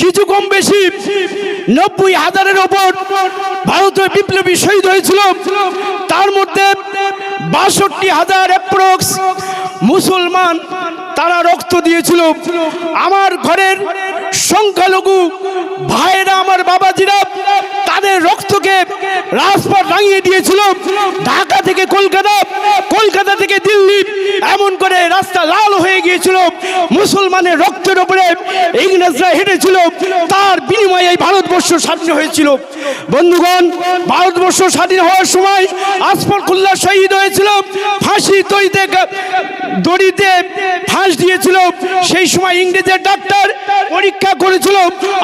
কিছু কম বেশি নব্বই হাজারের ওপর ভারতীয় বিপ্লবী শহীদ হয়েছিল। তার মধ্যে বাষট্টি হাজার অ্যাপ্রক্স মুসলমান তারা রক্ত দিয়েছিল। আমার ঘরের সংখ্যালঘু ভাইয়েরা, আমার বাবাজিরা তাদের রক্তকে রাজপথ রাঙিয়ে দিয়েছিল। ঢাকা থেকে কলকাতা কলকাতা থেকে দিল্লি, এমন করে রাস্তা লাল হয়ে গিয়েছিল। মুসলমানের রক্তের উপরে ইংরেজরা হেঁটেছিল। তার বিনিময়ে এই ভারতবর্ষ স্বাধীন হয়েছিল। বন্ধুগণ, ভারতবর্ষ স্বাধীন হওয়ার সময় আসফরকুল্লাহ শহীদ হয়েছিল। ফাঁসি তৈতে দড়িতে ফাঁস দিয়েছিল। সেই সময় ইংরেজের ডাক্তার পরীক্ষা করেছিল।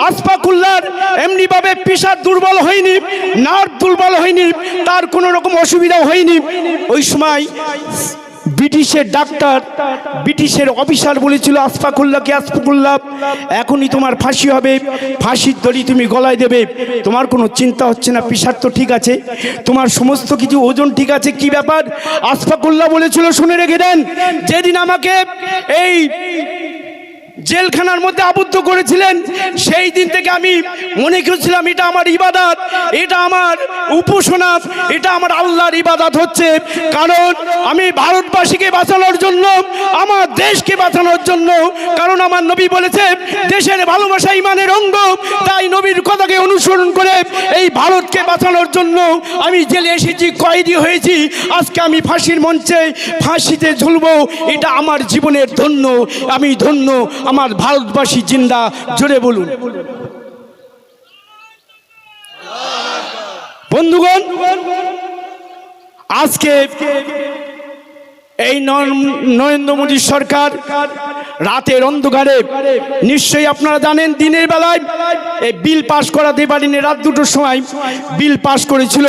আসফাকুল্লার এমনিভাবে পেশার দুর্বল হয়নি নার্ভ দুর্বল হয়নি, তার কোনো রকম অসুবিধা হয়নি। ওই সময় ব্রিটিশের ডাক্তার, ব্রিটিশের অফিসার বলেছিল আসফাকুল্লাহকে আসফাকুল্লাহ এখনই তোমার ফাঁসি হবে, ফাঁসির দড়ি তুমি গলায় দেবে, তোমার কোনো চিন্তা হচ্ছে না পেশার তো ঠিক আছে, তোমার সমস্ত কিছু ওজন ঠিক আছে, কি ব্যাপার? আসফাকুল্লাহ বলেছিল, শুনে রেখে দেন, যেদিন আমাকে এই জেলখানার মধ্যে আবদ্ধ করেছিলেন। সেই দিন থেকে আমি মনে করেছিলাম, এটা আমার ইবাদাত, এটা আমার উপাসনা, এটা আমার আল্লাহর ইবাদাত হচ্ছে। কারণ আমি ভারতবাসীকে বাঁচানোর জন্য, আমার দেশকে বাঁচানোর জন্য, কারণ আমার নবী বলেছে, দেশের ভালোবাসা ইমানের অঙ্গ, তাই নবীর কথাকে অনুসরণ করে এই ভারতকে বাঁচানোর জন্য আমি জেলে এসেছি, কয়েদি হয়েছি। আজকে আমি ফাঁসির মঞ্চে, ফাঁসিতে ঝুলব, এটা আমার জীবনের ধন্য, আমি ধন্য আমার ভারতবাসী জিন্দা, জোরে বলুন। বন্ধুগণ, আজকে এই নরেন্দ্র মোদী সরকার রাতের অন্ধকারে, নিশ্চয়ই আপনারা জানেন, দিনের বেলায় এই বিল পাশ করাতে পারিনি, রাত দুটোর সময় বিল পাশ করেছিল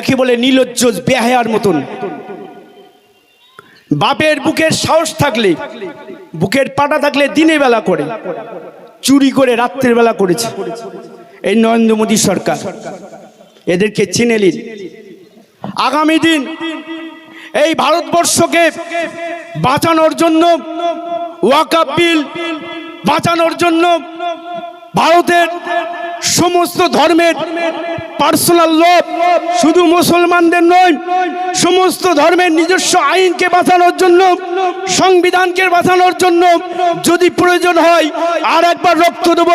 একে বলে নীলজ্জ বেহায়ার মতন। বাপের বুকের সাহস থাকলে বুকের পাটা থাকলে দিনের বেলা করে, চুরি করে রাত্রের বেলা করেছে। এই নরেন্দ্র মোদী সরকার, এদেরকে চিনে নিন। আগামী দিন এই ভারতবর্ষকে বাঁচানোর জন্য ওয়াকাপ বিল বাঁচানোর জন্য ভারতের সমস্ত ধর্মের পার্সোনাল ল শুধু মুসলমানদের নয়, সমস্ত ধর্মের নিজস্ব আইনকে বাঁচানোর জন্য, সংবিধানকে বাঁচানোর জন্য যদি প্রয়োজন হয়, আর একবার রক্ত দেব।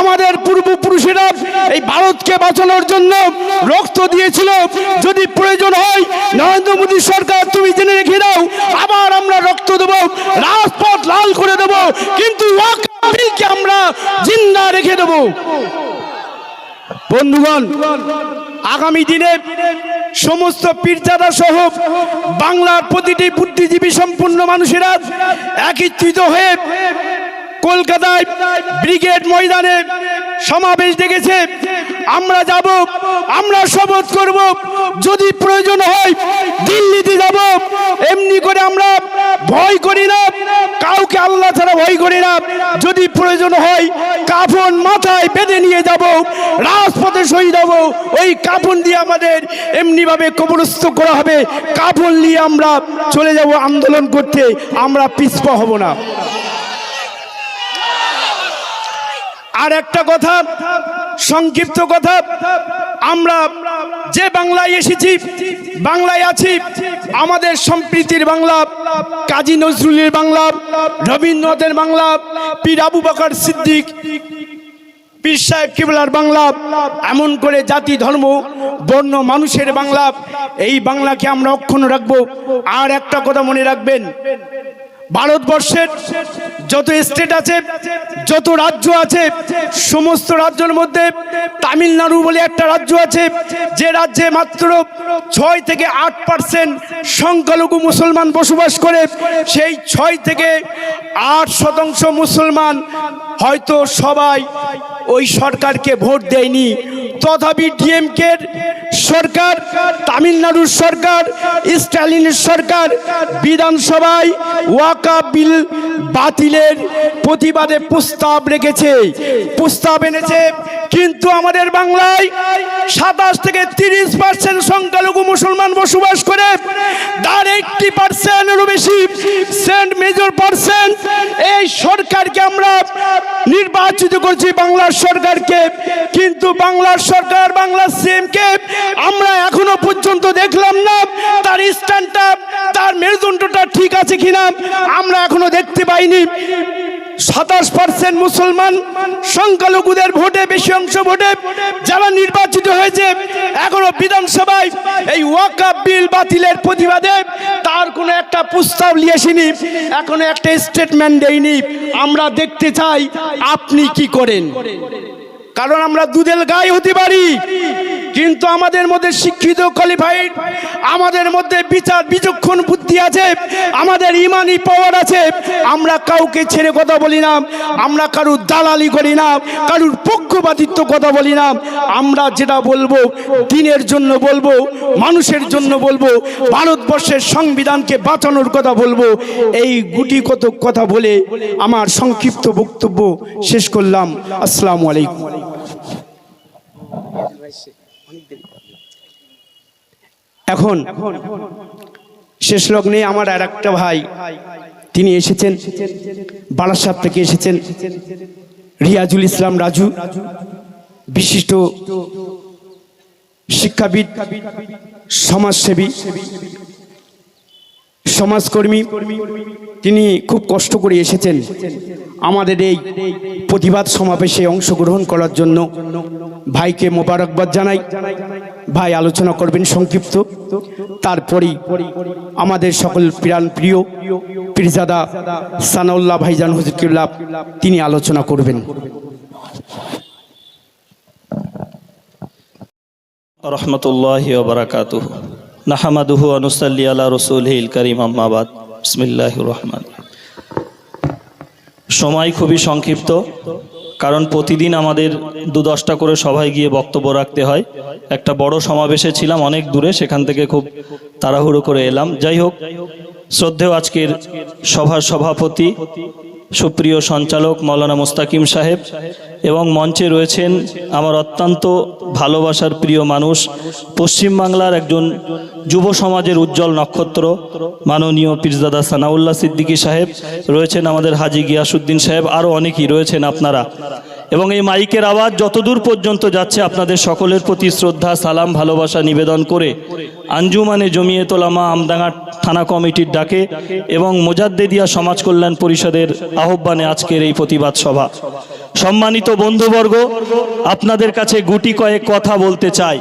আমাদের পূর্বপুরুষেরা এই ভারতকে বাঁচানোর জন্য রক্ত দিয়েছিল। যদি প্রয়োজন হয়, নরেন্দ্র মোদী সরকার তুমি জেনে রেখে দাও, আবার আমরা রক্ত দেব, রাজপথ লাল করে দেব, কিন্তু আমরা জিন্দা রেখে দেব। বন্ধুগণ আগামী দিনে সমস্ত পীরজাদা সহ বাংলার প্রতিটি বুদ্ধিজীবী সম্পূর্ণ মানুষেরা একত্রিত হয়ে কলকাতায় ব্রিগেড ময়দানে সমাবেশ ডেকেছে। আমরা যাব, আমরা শপথ করব। যদি প্রয়োজন হয় দিল্লিতে যাব। এমনি করে আমরা ভয় করি না, কাউকে আল্লাহ ছাড়া ভয় করি না। যদি প্রয়োজন হয় কাফন মাথায় বেঁধে নিয়ে যাব, রাজপথে শহীদ হব। ওই কাফন দিয়ে আমাদের এমনিভাবে কবরস্থ করা হবে। কাফন নিয়ে আমরা চলে যাব আন্দোলন করতে। আমরা পিছপা হব না। আর একটা কথা, সংক্ষিপ্ত কথা, আমরা যে বাংলায় এসেছি, বাংলায় আছি, আমাদের সম্প্রীতির বাংলা, কাজী নজরুলের বাংলা, রবীন্দ্রনাথের বাংলা, পীর আবু বকর সিদ্দিক, পীর সাহেব কিবলার বাংলা, এমন করে জাতি, ধর্ম, বর্ণ, মানুষের বাংলা, এই বাংলাকে আমরা অক্ষুণ্ণ রাখব। আর একটা কথা মনে রাখবেন ভারতবর্ষের যত স্টেট আছে, যত রাজ্য আছে, সমস্ত রাজ্যের মধ্যে তামিলনাড়ু বলে একটা রাজ্য আছে, যে রাজ্যে মাত্র ছয় থেকে আট পার্সেন্ট সংখ্যালঘু মুসলমান বসবাস করে, সেই ছয় থেকে আট শতাংশ মুসলমান হয়তো সবাই ওই সরকারকে ভোট দেয়নি। তথাপি ডিএমকের সরকার, তামিলনাড়ুর সরকার, স্টালিনের সরকার বিধানসভায় ওয়াকা বিল বাতিলের প্রতিবাদে প্রস্তাব রেখেছে। প্রস্তাব এনেছে, কিন্তু আমাদের বাংলায় সাতাশ থেকে তিরিশ পার্সেন্ট সংখ্যালঘু মুসলমান বসবাস করে। তার এইটটি পার্সেন্টেরও বেশি, সেন্ট মেজর পার্সেন্ট। এই সরকারকে আমরা নির্বাচিত করছি বাংলার সরকারকে, কিন্তু বাংলার সরকার বাংলা সিএমকে আমরা এখনও পর্যন্ত দেখলাম না তার স্ট্যান্ডটা, তার মেরুদণ্ডটা ঠিক আছে কিনা, আমরা এখনও দেখতে পাইনি। সাতাশ পার্সেন্ট মুসলমান সংখ্যালঘুদের ভোটে বেশি অংশ ভোটে যারা নির্বাচিত হয়েছে এখনও বিধানসভায় এই ওয়াকাপ বিল বাতিলের প্রতিবাদে তার কোনো একটা প্রস্তাব নিয়ে আসেনি এখনও একটা স্টেটমেন্ট দেয়নি। আমরা দেখতে চাই আপনি কি করেন। কারণ আমরা দুধের গায়ে হতে পারি। কিন্তু আমাদের মধ্যে শিক্ষিত কোয়ালিফাইড আমাদের মধ্যে বিচার বিচক্ষণ বুদ্ধি আছে, আমাদের ইমানি পাওয়ার আছে। আমরা কাউকে ছেড়ে কথা বলি না, আমরা কারুর দালালি করি না, কারুর পক্ষপাতিত্ব কথা বলি না। আমরা যেটা বলব, দিনের জন্য বলব, মানুষের জন্য বলব, ভারতবর্ষের সংবিধানকে বাঁচানোর কথা বলব, এই গুটি কত কথা বলে আমার সংক্ষিপ্ত বক্তব্য শেষ করলাম। আসসালামু আলাইকুম। এখন শেষ লগ্নে আমার আর একটা ভাই, তিনি এসেছেন বারাসাত থেকে এসেছেন, রিয়াজুল ইসলাম রাজু, বিশিষ্ট শিক্ষাবিদ, সমাজসেবী। সমাজকর্মী, তিনি খুব কষ্ট করে এসেছেন আমাদের এই প্রতিবাদ সমাবেশে অংশগ্রহণ করার জন্য। ভাইকে মোবারকবাদ জানাই। ভাই আলোচনা করবেন সংক্ষিপ্ত। তারপরেই আমাদের সকল প্রাণ প্রিয় পীরজাদা সানাউল্লাহ ভাইজান হুজুরকিল্লাহ তিনি আলোচনা করবেন। রহমতুল্লাহ বারাকাতুহ। নাহামাদুহু আনুসাল্লি আলা রসুলহিল করিম আম্মাবাদ বিসমিল্লাহ রহমান। সময় খুবই সংক্ষিপ্ত, কারণ প্রতিদিন আমাদের দু দশটা করে সভায় গিয়ে বক্তব্য রাখতে হয়। একটা বড় সমাবেশে ছিলাম অনেক দূরে, সেখান থেকে খুব তাড়াহুড়ো করে এলাম। যাই হোক, শ্রদ্ধেয় আজকের সভার সভাপতি সুপ্রিয় সঞ্চালক মৌলানা মোস্তাকিম সাহেব এবং মঞ্চে রয়েছেন আমার অত্যন্ত ভালোবাসার প্রিয় মানুষ পশ্চিমবাংলার একজন যুব সমাজের উজ্জ্বল নক্ষত্র, মাননীয় পিরজাদা সানাউল্লাহ সিদ্দিকী সাহেব, রয়েছেন আমাদের হাজি গিয়াসুদ্দিন সাহেব আরও অনেকেই রয়েছেন আপনারা। এবং এই মাইকের আওয়াজ যতদূর পর্যন্ত যাচ্ছে, আপনাদের সকলের প্রতি শ্রদ্ধা, সালাম, ভালোবাসা নিবেদন করে আঞ্জুমানে জমিয়ে তোলামা আমডাঙ্গা থানা কমিটির ডাকে এবং মোজাদ্দেদিয়া সমাজ কল্যাণ পরিষদের আহ্বানে আজকের এই প্রতিবাদ সভা। সম্মানিত বন্ধুবর্গ, আপনাদের কাছে গুটি কয়েক কথা বলতে চাই।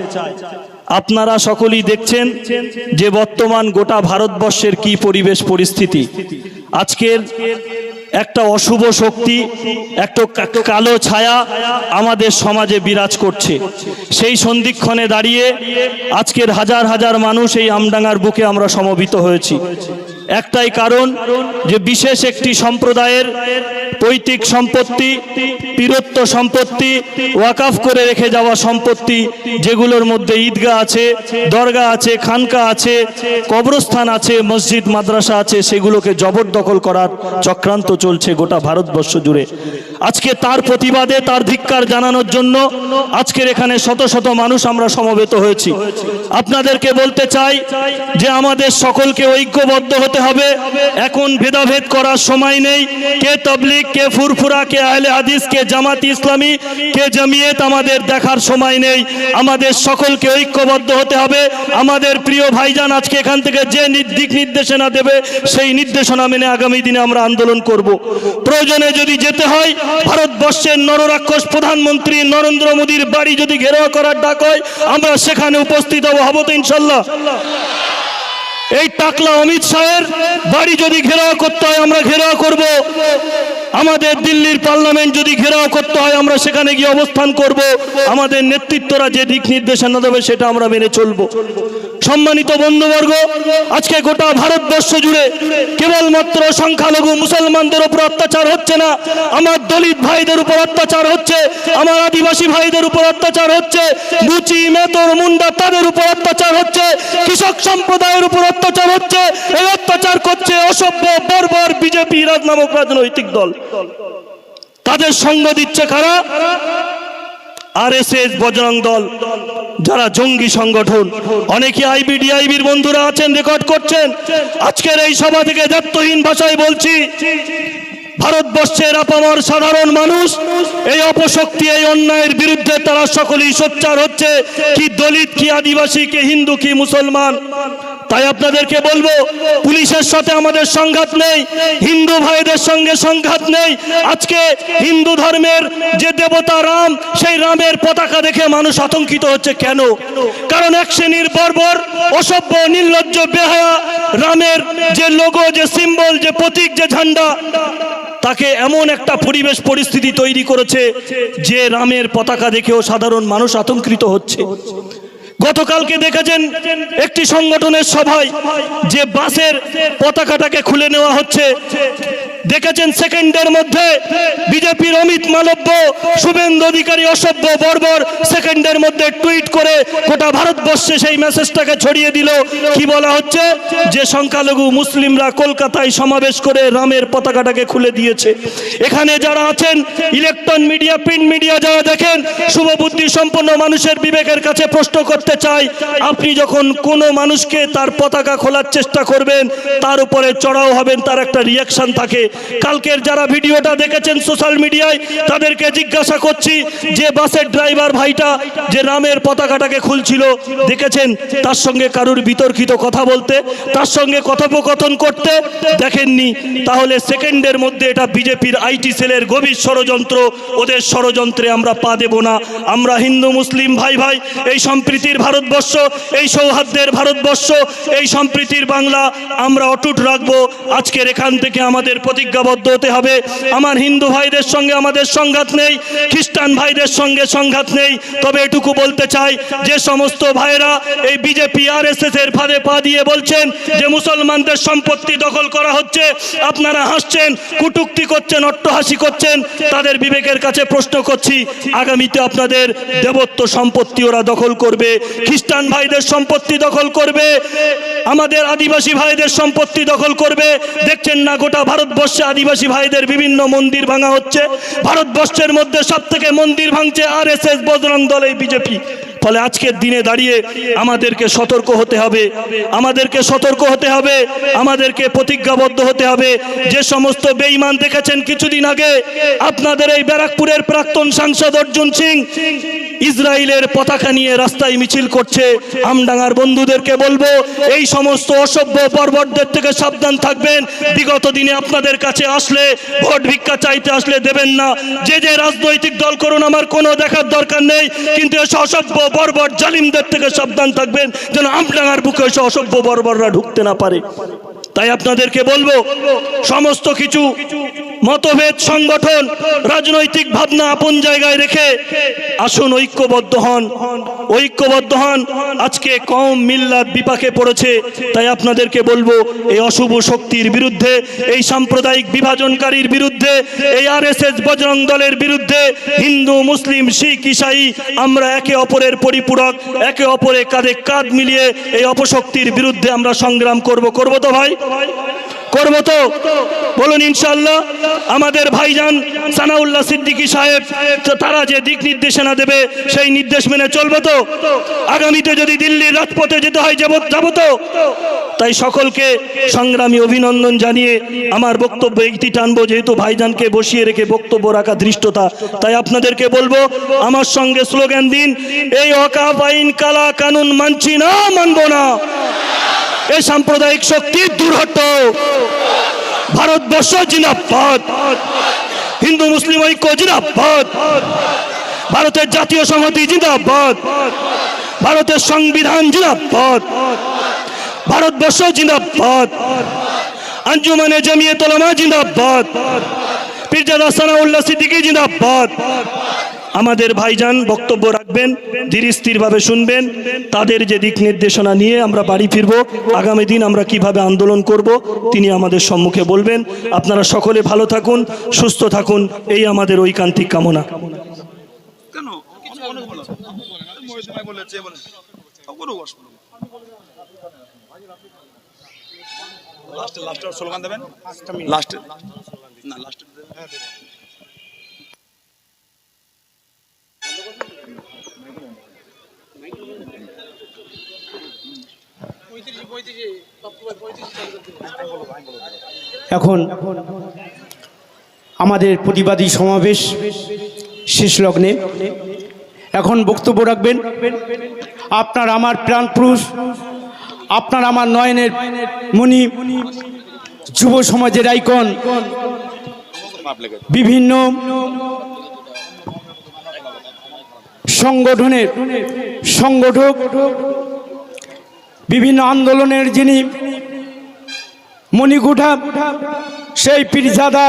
আপনারা সকলেই দেখছেন যে বর্তমান গোটা ভারতবর্ষের কি পরিবেশ পরিস্থিতি। আজকের একটা অশুভ শক্তি, একটা কালো ছায়া আমাদের সমাজে বিরাজ করছে। সেই সন্ধিক্ষণে দাঁড়িয়ে আজকের হাজার হাজার মানুষ এই আমডাঙ্গার বুকে আমরা সমবিত হয়েছি। একটাই কারণ যে বিশেষ একটি সম্প্রদায়ের পৈতৃক সম্পত্তি, পীরত্ব সম্পত্তি ওয়াকাফ করে রেখে যাওয়া সম্পত্তি যেগুলোর মধ্যে ঈদগাহ আছে দরগা আছে, খানকা আছে, কবরস্থান আছে, মসজিদ, মাদ্রাসা আছে, সেগুলোকে জবরদখল করার চক্রান্ত চলছে গোটা ভারতবর্ষ জুড়ে। আজকে তার প্রতিবাদে, তার ধিক্কার জানানোর জন্য আজকের এখানে শত শত মানুষ আমরা সমবেত হয়েছি। আপনাদেরকে বলতে চাই যে আমাদের সকলকে ঐক্যবদ্ধ হতে হবে। এখন ভেদাভেদ করার সময় নেই। কে তবলিগ, কে ফুরফুরা, কে আহলে হাদিস, কে জামাত ইসলামী, কে জামিয়েত, আমাদের দেখার সময় নেই। আমাদের সকলকে ঐক্যবদ্ধ হতে হবে। আমাদের প্রিয় ভাইজান আজকে এখান থেকে যে দিক নির্দেশনা দেবে, সেই নির্দেশনা মেনে আগামী দিনে আমরা আন্দোলন করব। প্রয়োজনে যদি যেতে হয় ভারতবর্ষের নররাক্ষস প্রধানমন্ত্রী নরেন্দ্র মোদীর বাড়ি যদি ঘেরাও করার ডাক হয়, আমরা সেখানে উপস্থিত হব। হব তো ইনশাল্লাহ। এই টাকলা অমিত শাহের বাড়ি যদি ঘেরাও করতে হয়, আমরা ঘেরাও করব। আমাদের দিল্লির পার্লামেন্ট যদি ঘেরাও করতে হয়, আমরা সেখানে গিয়ে অবস্থান করব। আমাদের নেতৃত্বরা যে দিক নির্দেশনা দেবে, সেটা আমরা মেনে চলব। সম্মানিত বন্ধুবর্গ, আজকে গোটা ভারতবর্ষ জুড়ে কেবলমাত্র সংখ্যালঘু মুসলমানদের উপর অত্যাচার হচ্ছে না, আমার দলিত ভাইদের উপর অত্যাচার হচ্ছে, আমার আদিবাসী ভাইদের উপর অত্যাচার হচ্ছে, মুচি মেতর মুন্ডা তাদের উপর অত্যাচার হচ্ছে, কৃষক সম্প্রদায়ের উপর অত্যাচার হচ্ছে, এই অত্যাচার করছে অসভ্য, বর্বর বিজেপি রাজ নামক রাজনৈতিক দল। তাদের সঙ্গ দিচ্ছে কারা? আরএসএস বজরং দল, যারা জঙ্গি সংগঠন, অনেকে আইবিডিআইবির বন্ধুরা আছেন রেকর্ড করছেন। আজকের এই সভা থেকে দায়িত্বহীন ভাষায় বলছি, ভারতবর্ষের আপামর সাধারণ মানুষ, এই অপশক্তি, এই অন্যায়ের বিরুদ্ধে তারা সকলেই সোচ্চার হচ্ছে, কি দলিত, কি আদিবাসী, কি হিন্দু, কি মুসলমান। তাই আপনাদেরকে বলব, পুলিশের সাথে আমাদের সংঘাত নেই, হিন্দু ভাইদের সঙ্গে সংঘাত নেই। আজকে হিন্দু ধর্মের যে দেবতা রাম, সেই রামের পতাকা দেখে মানুষ আতঙ্কিত হচ্ছে কেন? কারণ এক শ্রেণির বর্বর, অসভ্য, নির্লজ্জ, বেহায়া রামের যে লোগো যে সিম্বল যে প্রতীক, যে ঝান্ডা, তাকে এমন একটা পরিবেশ, পরিস্থিতি তৈরি করেছে যে রামের পতাকা দেখেও সাধারণ মানুষ আতঙ্কিত হচ্ছে। গতকালকে দেখেছেন একটি সংগঠনের সভায় যে বাসের পতাকাটাকে খুলে নেওয়া হচ্ছে। দেখেছেন সেকেন্ডের মধ্যে বিজেপির অমিত মালব্য, শুভেন্দু অধিকারী অসভ্য বর্বর সেকেন্ডের মধ্যে টুইট করে গোটা ভারতবর্ষে সেই মেসেজটাকে ছড়িয়ে দিল। কি বলা হচ্ছে? যে সংখ্যালঘু মুসলিমরা কলকাতায় সমাবেশ করে রামের পতাকাটাকে খুলে দিয়েছে। এখানে যারা আছেন, ইলেকট্রন মিডিয়া, প্রিন্ট মিডিয়া যারা দেখেন, শুভবুদ্ধি সম্পন্ন মানুষের বিবেকের কাছে প্রশ্ন করতে চাই, আপনি যখন কোনো মানুষকে তার পতাকা খোলার চেষ্টা করবেন, তার উপরে চড়াও হবেন, তার একটা রিয়াকশন থাকে। কালকের যারা ভিডিওটা দেখেছেন সোশ্যাল মিডিয়ায় তাদেরকে জিজ্ঞাসা করছি, যে বাসের ড্রাইভার ভাইটা যে রামের পতাকাটাকে খুলছিল, দেখেছেন? তার সঙ্গে কারুর বিতর্কিত কথা বলতে, তার সঙ্গে কথোপকথন করতে দেখেননি। তাহলে সেকেন্ডের মধ্যে এটা বিজেপির আইটি সেলের গভীর ষড়যন্ত্র, ওদের ষড়যন্ত্রে আমরা পা দেব না। আমরা হিন্দু, মুসলিম, ভাই ভাই, এই সম্প্রীতির ভারতবর্ষ, এই সৌহার্দ্যের ভারতবর্ষ, এই সম্প্রীতির বাংলা আমরা অটুট রাখব। আজকের এখান থেকে আমাদের প্রতিজ্ঞাবদ্ধ হতে হবে। আমার হিন্দু ভাইদের সঙ্গে আমাদের সংঘাত নেই, খ্রিস্টান ভাইদের সঙ্গে সংঘাত নেই। তবে এটুকু বলতে চাই, যে সমস্ত ভাইরা এই বিজেপি আর এস এর ফাঁদে পা দিয়ে বলছেন যে মুসলমানদের সম্পত্তি দখল করা হচ্ছে, আপনারা হাসছেন, কুটুক্তি করছেন, অট্টহাসি করছেন, তাদের বিবেকের কাছে প্রশ্ন করছি, আগামীতে আপনাদের দেবত্ব সম্পত্তি ওরা দখল করবে। খ্রিস্টান ভাইদের সম্পত্তি দখল করবে। আমাদের আদিবাসী ভাইদের সম্পত্তি দখল করবে। দেখছেন না গোটা ভারতবর্ষে আদিবাসী ভাইদের বিভিন্ন মন্দির ভাঙা হচ্ছে। ভারতবর্ষের মধ্যে সব থেকে মন্দির ভাঙছে আর এস এস বজরং দল এই বিজেপি। ফলে আজকের দিনে দাঁড়িয়ে আমাদেরকে সতর্ক হতে হবে। আমাদেরকে সতর্ক হতে হবে। আমাদেরকে প্রতিজ্ঞাবদ্ধ হতে হবে। যে সমস্ত বেঈমান দেখেছেন কিছুদিন আগে, আপনাদের এই ব্যারাকপুরের প্রাক্তন সাংসদ অর্জুন সিং ইসরায়েলের পতাকা নিয়ে রাস্তায় মিছিল করছে। আমডাঙ্গার বন্ধুদেরকে বলব, এই সমস্ত অসভ্য পর্বতদের থেকে সাবধান থাকবেন। বিগত দিনে আপনাদের কাছে আসলে, ভোট ভিক্ষা চাইতে আসলে দেবেন না। যে যে রাজনৈতিক দল করুন, আমার কোনো দেখার দরকার নেই। কিন্তু অসভ্য বর্বর জালিমদের থেকে সাবধান থাকবেন যেন আমডাঙ্গার বুকে এসে অসভ্য বর্বররা ঢুকতে না পারে। তাই আপনাদেরকে বলব, সমস্ত কিছু মতভেদ, সংগঠন, রাজনৈতিক ভাবনা আপন জায়গায় রেখে আসুন, ঐক্যবদ্ধ হন। ঐক্যবদ্ধ হন। আজকে কম মিল্লাত বিপাকে পড়েছে, তাই আপনাদেরকে বলব, এই অশুভ শক্তির বিরুদ্ধে, এই সাম্প্রদায়িক বিভাজনকারীর বিরুদ্ধে, এই আর এস এস বজরং দলের বিরুদ্ধে, হিন্দু, মুসলিম, শিখ, ইসাই, আমরা একে অপরের পরিপূরক, একে অপরে কাঁধে কাঁধ মিলিয়ে এই অপশক্তির বিরুদ্ধে আমরা সংগ্রাম করব। করব তো ভাই? করব তো? বলুন ইনশাল্লাহ আমাদের ভাইজান সানাউল্লাহ সিদ্দিকী সাহেব তারা যে দিক নির্দেশনা দেবে, সেই নির্দেশ মেনে চলবো তো? আগামীতে যদি দিল্লির রাজপথে যেতে হয়, যাব যাব তো? তাই সকলকে সংগ্রামী অভিনন্দন জানিয়ে আমার বক্তব্য একটি টানবো, যেহেতু ভাইজানকে বসিয়ে রেখে বক্তব্য রাখা ধৃষ্টতা। তাই আপনাদেরকে বলব, আমার সঙ্গে স্লোগান দিন, এই অকাপ আইন কালা কানুন মানছি না, মানবো না। এই সাম্প্রদায়িক শক্তি দূর হটো ভারতবর্ষ জিনাবাদ হিন্দু, মুসলিম ঐক্য জিনাবাদ ভারতের জাতীয় সংহতি জিন্দাবাদ। ভারতের সংবিধান জিন্দাবাদ। ভারতবর্ষ জিন্দাবাদ। আঞ্জুমানে জমিয়ে তোলামা জিন্দাবাদ। পীরজাদা সানাউল্লাহ সিদ্দিকী জিন্দাবাদ। আমাদের ভাইজান বক্তব্য রাখবেন ধীর স্থিরভাবে শুনবেন। তাদের যে দিক নির্দেশনা নিয়ে আমরা বাড়ি ফিরব আগামী দিন আমরা কীভাবে আন্দোলন করব তিনি আমাদের সম্মুখে বলবেন। আপনারা সকলে ভালো থাকুন সুস্থ থাকুন এই আমাদের ঐকান্তিক কামনা। লাস্টে লাস্টে স্লোগান দেবেন? লাস্টে না লাস্টে এখন আমাদের প্রতিবাদী সমাবেশ শেষ লগ্নে। এখন বক্তব্য রাখবেন, আপনার আমার প্রাণপুরুষ আপনার আমার নয়নের মনি যুব সমাজের আইকন, বিভিন্ন সংগঠনের সংগঠক, বিভিন্ন আন্দোলনের যিনি মণিকুঠা, সেই পীরজাদা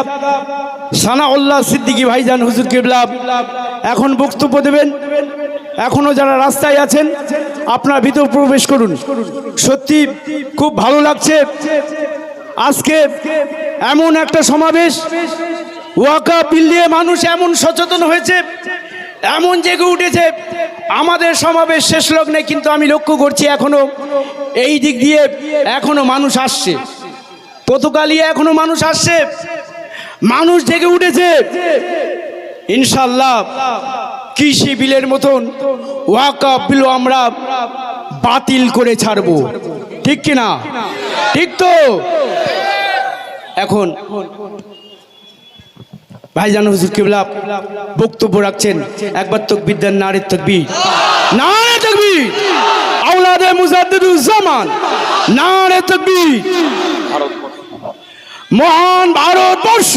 সানাউল্লাহ সিদ্দিকী ভাইজান হুজুর কেবলা এখন বক্তব্য দেবেন। এখনও যারা রাস্তায় আছেন, আপনার ভিতর প্রবেশ করুন। সত্যি খুব ভালো লাগছে। আজকে এমন একটা সমাবেশ, ওয়াকা বিল দিয়ে মানুষ এমন সচেতন হয়েছে। এমন জেগে উঠেছে, আমাদের সমাবেশ শেষ লগ্নে কিন্তু আমি লক্ষ্য করছি এখনও এই দিক দিয়ে এখনও মানুষ আসছে। পতুকালিয়ে এখনও মানুষ আসছে? মানুষ জেগে উঠেছে। ইনশাল্লাহ কৃষি বিলের মতন ওয়াকা বিল আমরা বাতিল করে ছাড়বো। ঠিক কিনা? ঠিক তো? এখন ভাইজান হুজুর কিবলা, বক্তব্য রাখছেন, একবার তকবির দেন নারে তকবির। নারে তকবির! আওলাদে মুজাদ্দিদুজ্জামান নারে তকবির। মহান ভারতবর্ষ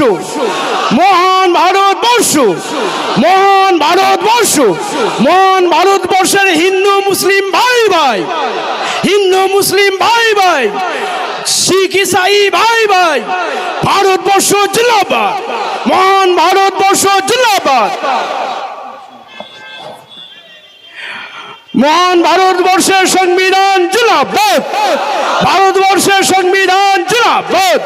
মহান ভারতবর্ষ মহান ভারতবর্ষ, মহান ভারতবর্ষের হিন্দু মুসলিম ভাই ভাই, হিন্দু মুসলিম ভাই ভাই, শিখ, ইসাই ভাই ভাই, ভারতবর্ষ জিন্দাবাদ। মহান ভারতবর্ষ জিন্দাবাদ। মহান ভারতবর্ষের সংবিধান জিন্দাবাদ। ভারতবর্ষের সংবিধান জিন্দাবাদ।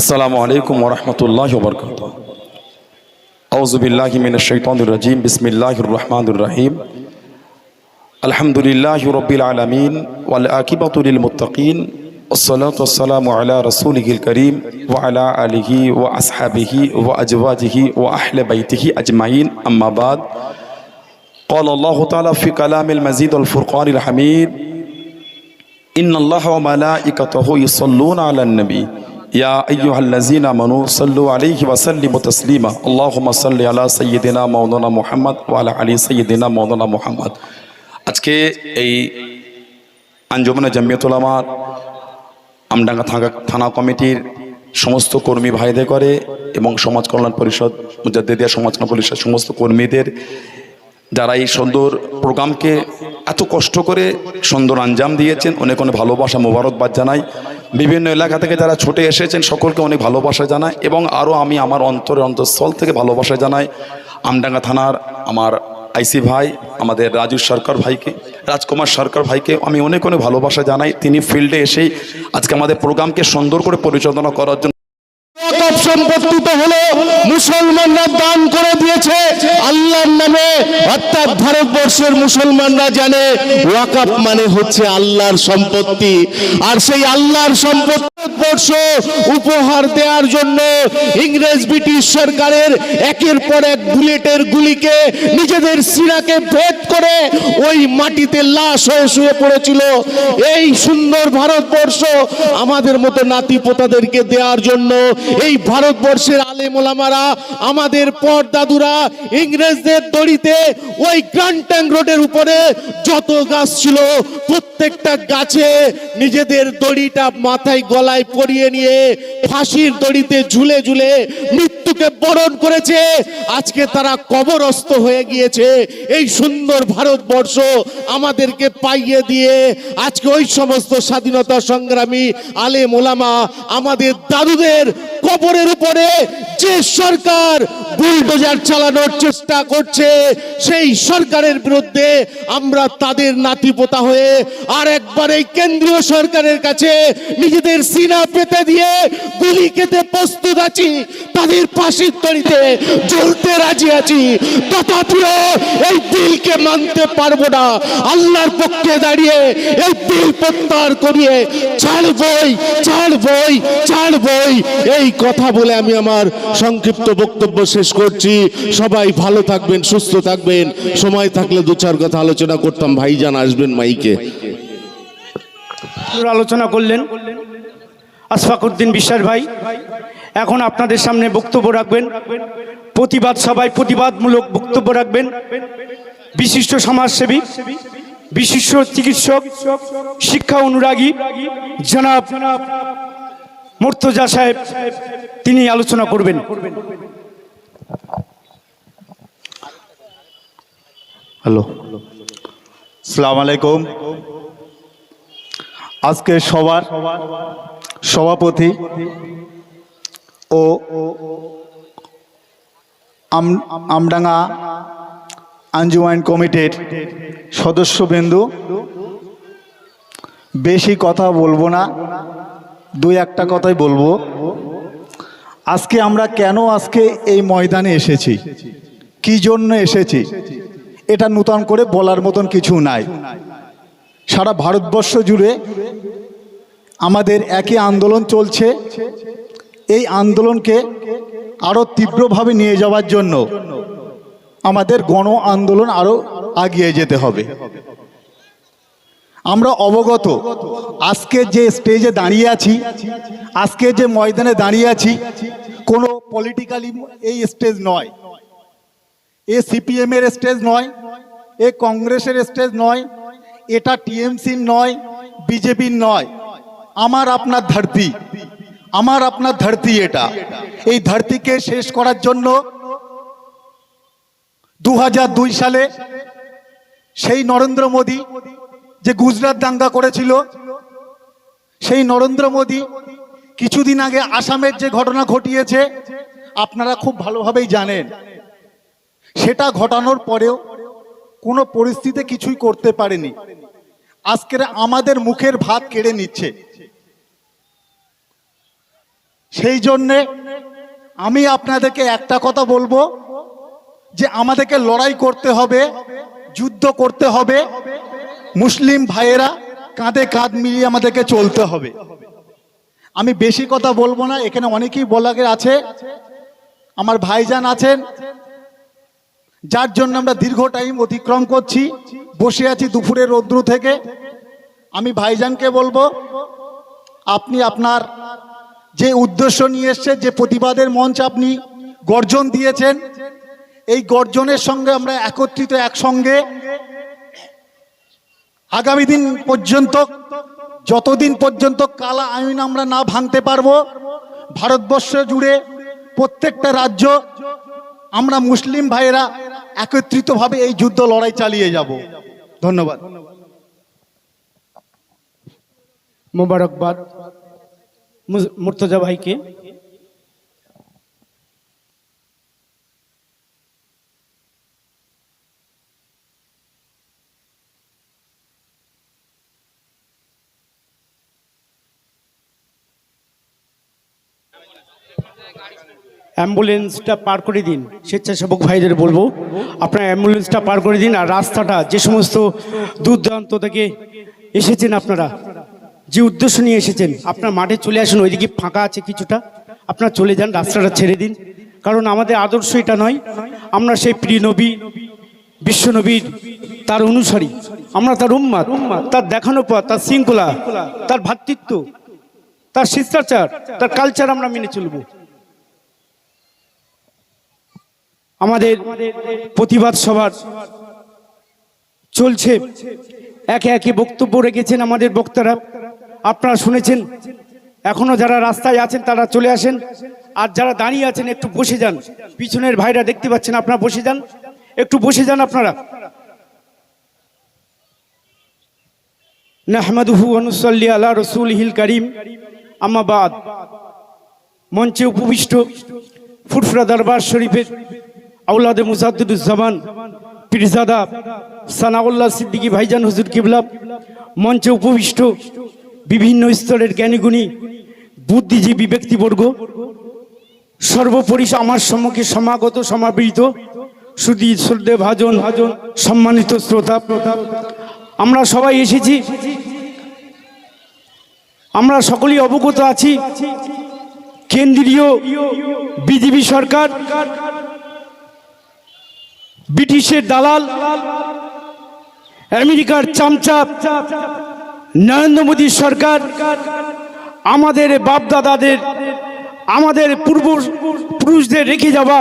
আসসালামু আলাইকুম ওরহমতুল্লাহ বরকাত আউজুবিল্লাহ মিন শৈতানুর রাজিম। বিসমিল্লাহির রহমানুর রহিম। الحمد لله رب العالمين والآكبة للمتقين والصلاة والسلام على رسوله الكريم وعلى آله وأصحابه وأزواجه وأهل بيته أجمعين أما بعد قال الله تعالى في كلام المزيد الفرقان الحميد إن الله وملائكته يصلون على النبي يا أيها الذين آمنوا صلوا عليه وسلموا تسليما اللهم صل على سيدنا مولانا محمد وعلى آل سيدنا مولانا محمد আজকে এই আঞ্জুমানে জামিয়াতুল আমডাঙ্গা থাকা থানা কমিটির সমস্ত কর্মী ভাইদের করে এবং সমাজ কল্যাণ পরিষদ, মুজাদ্দিদিয়া সমাজ কল্যাণ পরিষদ সমস্ত কর্মীদের যারা এই সুন্দর প্রোগ্রামকে এত কষ্ট করে সুন্দর আঞ্জাম দিয়েছেন, অনেক অনেক ভালোবাসা, মোবারকবাদ জানাই। বিভিন্ন এলাকা থেকে যারা ছুটে এসেছেন, সকলকে অনেক ভালোবাসা জানায় এবং আরও আমি আমার অন্তরের অন্তঃস্থল থেকে ভালোবাসা জানাই। আমডাঙ্গা থানার আমার আইসি ভাই, আমাদের রাজু সরকার ভাইকে, রাজকুমার সরকার ভাইকে আমি অনেক অনেক ভালোবাসা জানাই। তিনি ফিল্ডে এসেই আজকে আমাদের প্রোগ্রামকে সুন্দর করে পরিচালনা করার জন্য মানে আল্লাহর সম্পত্তি। আর সেই আল্লাহর সম্পত্তি উপহার দেওয়ার জন্য ইংরেজ, ব্রিটিশ সরকারের একের পর এক বুলেটের গুলিকে নিজেদের সিনাকে ভেদ করে ওই মাটিতে লাশ হয়ে শুয়ে পড়েছিল। এই সুন্দর ভারতবর্ষ আমাদের মতো নাতি পোতাদেরকে দেওয়ার জন্য এই ভারতবর্ষের আলেমোলামারা আমাদের পরদাদুরা ইংরেজদের দড়িতে ওই গ্র্যান্ড ট্যাঙ্ক রোডের উপরে যত গাছ ছিল, প্রত্যেকটা গাছে নিজেদের দড়িটা মাথায় গলায় পরিয়ে নিয়ে ফাঁসির দড়িতে ঝুলে ঝুলে মৃত্যুকে বরণ করেছে। আজকে তারা কবরস্থ হয়ে গিয়েছে। এই সুন্দর ভারতবর্ষ আমাদেরকে পাইয়ে দিয়ে আজকে ওই সমস্ত স্বাধীনতা সংগ্রামী আলে ওলামা, আমাদের দাদুদের কবরের উপরে যে সরকার বুলডোজার চালানোর চেষ্টা করছে। সেই সরকারের বিরুদ্ধে আমরা তাদের নাতিপোতা হয়ে আর একবার এই কেন্দ্রীয় সরকারের কাছে নিজেদের সিনা পেতে দিয়ে গুলি খেতে প্রস্তুত আছি। তাদের ফাঁসির তরিতে জ্বলতে রাজি আছি। তথাপিও এই বিলকে মানতে পারব না। আল্লাহর পক্ষে দাঁড়িয়ে এই বিল প্রত্যাহার করিয়ে ছাড়বই ছাড়বই ছাড়বই। এই কথা বলে আমি আমার সংক্ষিপ্ত বক্তব্য শেষ করছি। সবাই ভালো থাকবেন, সুস্থ থাকবেন। সময় থাকলে দু চার কথা আলোচনা করতাম, ভাইজান আসবেন মাইকে। আলোচনা করলেন। আশফাকুদ্দিন বিশ্বাস ভাই, এখন আপনাদের সামনে বক্তব্য রাখবেন। প্রতিবাদ সভায় প্রতিবাদমূলক বক্তব্য রাখবেন। বিশিষ্ট সমাজসেবী, বিশিষ্ট চিকিৎসক, শিক্ষা অনুরাগী, জনাব মোর্তজা সাহেব, তিনি আলোচনা করবেন। হ্যালো। সালাম আলাইকুম আজকে সবার সভাপতি ও আম- আমডাঙ্গা আঞ্জুমাইন কমিটির সদস্যবৃন্দু, বেশি কথা বলব না, দুই একটা কথাই বলব। আজকে আমরা কেন আজকে এই ময়দানে এসেছি? কি জন্য এসেছি? এটা নূতন করে বলার মতন কিছু নাই। সারা ভারতবর্ষ জুড়ে আমাদের একই আন্দোলন চলছে। এই আন্দোলনকে আরও তীব্রভাবে নিয়ে যাওয়ার জন্য আমাদের গণ আন্দোলন আরও আগিয়ে যেতে হবে। আমরা অবগত, আজকে যে স্টেজে দাঁড়িয়ে আছি, আজকে যে ময়দানে দাঁড়িয়ে আছি, কোনো পলিটিক্যালি এই স্টেজ নয়। এ সিপিএম এর স্টেজ নয়, এ কংগ্রেসের স্টেজ নয়, এটা টিএমসির নয়, বিজেপির নয়। আমার আপনার ধরতি, আমার আপনার ধরতি এটা। এই ধরতিকে শেষ করার জন্য দু দুই সালে সেই নরেন্দ্র মোদী যে গুজরাট দাঙ্গা করেছিল, সেই নরেন্দ্র মোদী কিছুদিন আগে আসামের যে ঘটনা ঘটিয়েছে, আপনারা খুব ভালোভাবেই জানেন। সেটা ঘটানোর পরেও কোনো পরিস্থিতি কিছুই করতে পারেনি। আজকের আমাদের মুখের ভাত কেড়ে নিচ্ছে। সেই জন্যে আমি আপনাদেরকে একটা কথা বলব, যে আমাদেরকে লড়াই করতে হবে, যুদ্ধ করতে হবে, মুসলিম ভাইয়েরা কাঁধে কাঁধ মিলিয়ে আমাদেরকে চলতে হবে। আমি বেশি কথা বলব না, এখানে অনেকেই বলাগের আছে, আমার ভাইজান আছেন যার জন্য আমরা দীর্ঘ টাইম অতিক্রম করছি। বসে আছি দুপুরের রৌদ্র থেকে। আমি ভাইজানকে বলব, আপনি আপনার যে উদ্দেশ্য নিয়ে এসছে যে প্রতিবাদের মঞ্চ আপনি গর্জন দিয়েছেন, এই গর্জনের সঙ্গে আমরা একত্রিত একসঙ্গে আগামী দিন পর্যন্ত, যতদিন পর্যন্ত কালা আইন আমরা না ভাঙতে পারব, ভারতবর্ষ জুড়ে প্রত্যেকটা রাজ্য আমরা মুসলিম ভাইয়েরা একত্রিতভাবে এই যুদ্ধ লড়াই চালিয়ে যাব। ধন্যবাদ। মোবারকবাদ। মুর্তজা ভাইকে। অ্যাম্বুলেন্সটা পার করে দিন। স্বেচ্ছাসেবক ভাইদের বলব, আপনার অ্যাম্বুলেন্সটা পার করে দিন আর রাস্তাটা, যে সমস্ত দূর দূরান্ত থেকে এসেছেন আপনারা, যে উদ্দেশ্য নিয়ে এসেছেন, আপনার মাঠে চলে আসুন, ওইদিকে ফাঁকা আছে কিছুটা, আপনারা চলে যান, রাস্তাটা ছেড়ে দিন। কারণ আমাদের আদর্শ এটা নয়, আমরা সেই প্রিয় নবী বিশ্বনবীর তার অনুসারী, আমরা তার উম্মাদ, তার দেখানো পথ, তার শৃঙ্খলা, তার ভ্রাতৃত্ব তার শিষ্টাচার, তার কালচার আমরা মেনে চলবো। আমাদের প্রতিবাদ সভার চলছে। একে একে বক্তব্য রেখেছেন আমাদের বক্তারা। আপনারা শুনেছেন, এখনও যারা রাস্তায় আছেন তারা চলে আসেন। আর যারা দাঁড়িয়ে আছেন, একটু বসে যান। পিছনের ভাইরা দেখতে পাচ্ছেন, আপনারা বসে যান। একটু বসে যান আপনারা। নাহমাদুহু অনুসল্লি আলা রসুলহিল করিম। আমাবাদ মঞ্চে উপবিষ্ট ফুটফুরা দরবার শরীফের আউলাদে মুসাদুজ্জামান পীরজাদা সানাউল্লাহ সিদ্দিকী ভাইজান হুজুর কিবলা, মঞ্চে উপবিষ্ট বিভিন্ন স্তরের জ্ঞানীগুণী, বুদ্ধিজীবী ব্যক্তিবর্গ, সর্বোপরি আমার সম্মুখে সমাগত, সমাবৃত, সুদী শ্রদ্ধে ভাজন ভাজন, সম্মানিত শ্রোতা। আমরা সবাই এসেছি। আমরা সকলেই অবগত আছি। কেন্দ্রীয় বিজেপি সরকার ব্রিটিশের দালাল, আমেরিকার চামচাপ নরেন্দ্র মোদীর সরকার, আমাদের বাপদাদাদের, আমাদের পূর্ব পুরুষদের রেখে যাওয়া,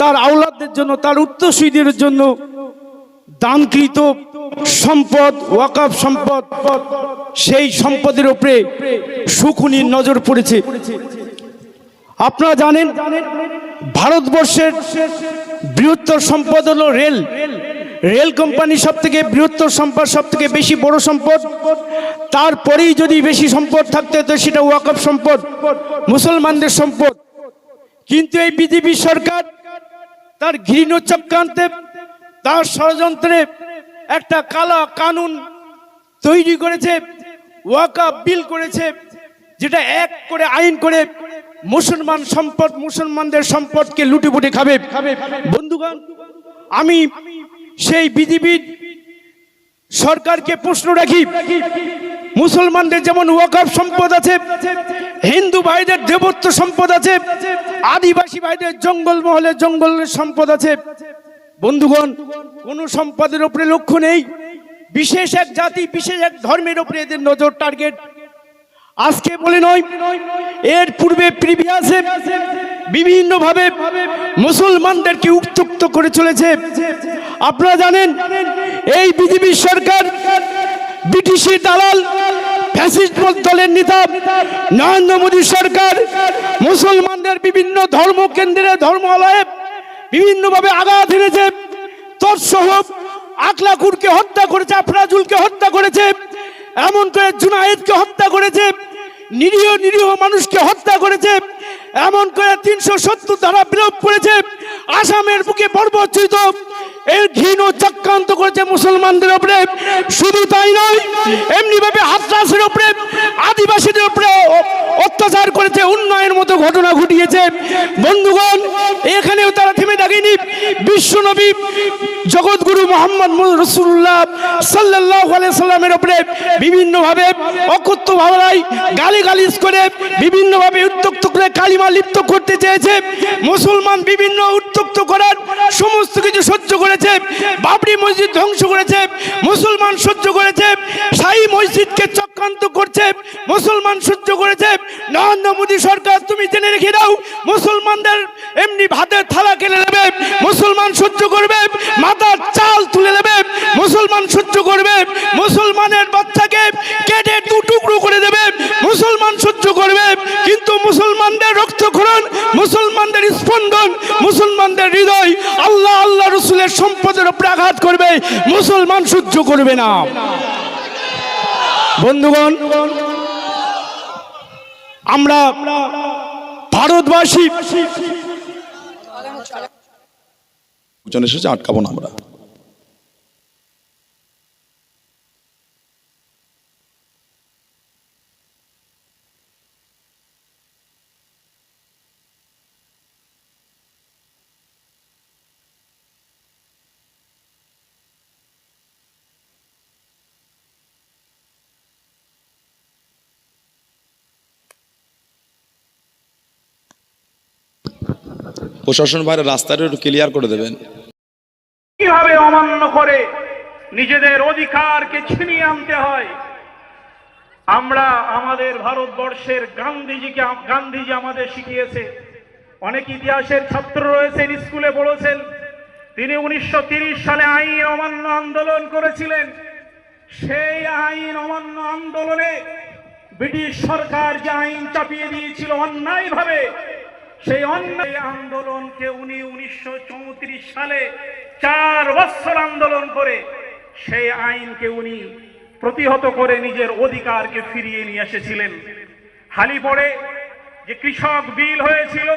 তার আওলাদদের জন্য, তার উত্তরসূরিদের জন্য দানকৃত সম্পদ ওয়াকাফ সম্পদ, সেই সম্পদের উপরে শকুনির নজর পড়েছে। আপনারা জানেন, ভারতবর্ষের বৃহত্তর সম্পদ হলো রেল। রেল কোম্পানি সব থেকে বৃহত্তর সম্পদ সব থেকে বেশি বড় সম্পদ, তারপরেই যদি বেশি সম্পদ থাকতে, তো সেটা ওয়াকফ সম্পদ, মুসলমানদের সম্পদ। কিন্তু এই বিজেপি সরকার তার ঘৃণ চক্রান্তে তার ষড়যন্ত্রে একটা কালা কানুন তৈরি করেছে ওয়াকা বিল করেছে, যেটা এক করে আইন করে মুসলমান সম্পদ, মুসলমানদের সম্পদকে লুটেপুটে খাবে। বন্ধুগণ, আমি সেই বিজেপির সরকারকে প্রশ্ন রাখি। মুসলমানদের যেমন ওয়াকাফ সম্পদ আছে, হিন্দু ভাইদের দেবত্ব সম্পদ আছে, আদিবাসী ভাইদের জঙ্গল মহলে জঙ্গলের সম্পদ আছে। বন্ধুগণ, কোন সম্পদের উপরে লক্ষ্য নেই। বিশেষ এক জাতি, বিশেষ এক ধর্মের উপরে এদের নজর টার্গেট। আজকে বলে নয়, এর পূর্বে প্রিভিয়াসে বিভিন্ন ভাবে মুসলমানদেরকে উত্তক্ত করে চলেছে। আপনারা জানেন, এই বিজেপি সরকার ব্রিটিশের দালাল, ফ্যাসিস্ট দলের নেতা, নরেন্দ্র মোদী সরকার, মুসলমানদের বিভিন্ন ধর্মকেন্দ্রে ধর্মালয়ে বিভিন্নভাবে আঘাত এনেছে, তৎসহ আকলাকুরকে হত্যা করেছে, আফরাজুলকে হত্যা করেছে। এমন করে জুনায়েদকে হত্যা করেছে, নিরীহ নিরীহ মানুষকে হত্যা করেছে, এমন করে তিনশো সত্তর ধারা বিলোপ করেছে আসামের বুকে বর্বচ্ছিত এর ঘৃণ চক্রান্ত করেছে মুসলমানদের উপরে। শুধু তাই নয় এমনি ভাবে হাতরাসের উপরে, আদিবাসীদের উপরে অত্যাচার করেছে, উন্নয়নের মতো ঘটনা ঘটিয়েছে। বন্ধুগণ, এখানেও তারা থেমে থাকেনি। বিশ্বনবী জগৎগুরু মোহাম্মদ রসুল্লাহ সাল্লাহ সাল্লামের উপরে বিভিন্নভাবে অকথ্য ভাবনায় গালি গালিজ করে, বিভিন্নভাবে উত্তক্ত করে কালিমা লিপ্ত করতে চেয়েছে। মুসলমান বিভিন্ন উত্তক্ত করার সমস্ত কিছু সহ্য করেছে, বাবরি মসজিদ ধ্বংস করেছে, মুসলমান সহ্য করেছে, শাহী মসজিদকে চক্রান্ত করছে, মুসলমান সহ্য করেছে। নরেন্দ্র মোদী সরকার, তুমি জেনে রেখে দাও, মুসলমানদের এমনি ভাতের থালা কেড়ে নেবে, মুসলমান সহ্য করবে, মাথার চাল তুলে নেবে, মুসলমান সহ্য করবে, মুসলমানের বাচ্চাকে কেটে দু টুকরো করে দেবে, মুসলমান সহ্য করবে, কিন্তু রক্তক্ষরণ মুসলমানদের স্পন্দন, মুসলমানদের হৃদয় আল্লাহ আল্লাহ রসুলের সম্পদের উপরে আঘাত করবে, মুসলমান সহ্য করবে না। বন্ধুগণ, আমরা ভারতবাসী আটকাবো না আমরা। প্রশাসন বাইরে রাস্তাটা একটু ক্লিয়ার করে দেবেন। কীভাবে অমান্য করে নিজেদের অধিকারকে ছিনিয়ে আনতে হয়? আমরা আমাদের ভারতবর্ষের গান্ধীজিকে, গান্ধীজি আমাদের শিখিয়েছে। অনেক ইতিহাসের ছাত্র রয়েছেন, স্কুলে পড়েছেন। তিনি উনিশশো সালে আইন অমান্য আন্দোলন করেছিলেন। সেই আইন অমান্য আন্দোলনে ব্রিটিশ সরকার যে আইন চাপিয়ে দিয়েছিল অন্যায়ভাবে সেই অন্যায় আন্দোলনকে উনি উনিশশো চৌত্রিশ সালে চার বৎসর আন্দোলন করে সেই আইনকে উনি প্রতিহত করে নিজের অধিকারকে ফিরিয়ে নিয়ে এসেছিলেন। হালি পড়ে যে কৃষক বিল হয়েছিল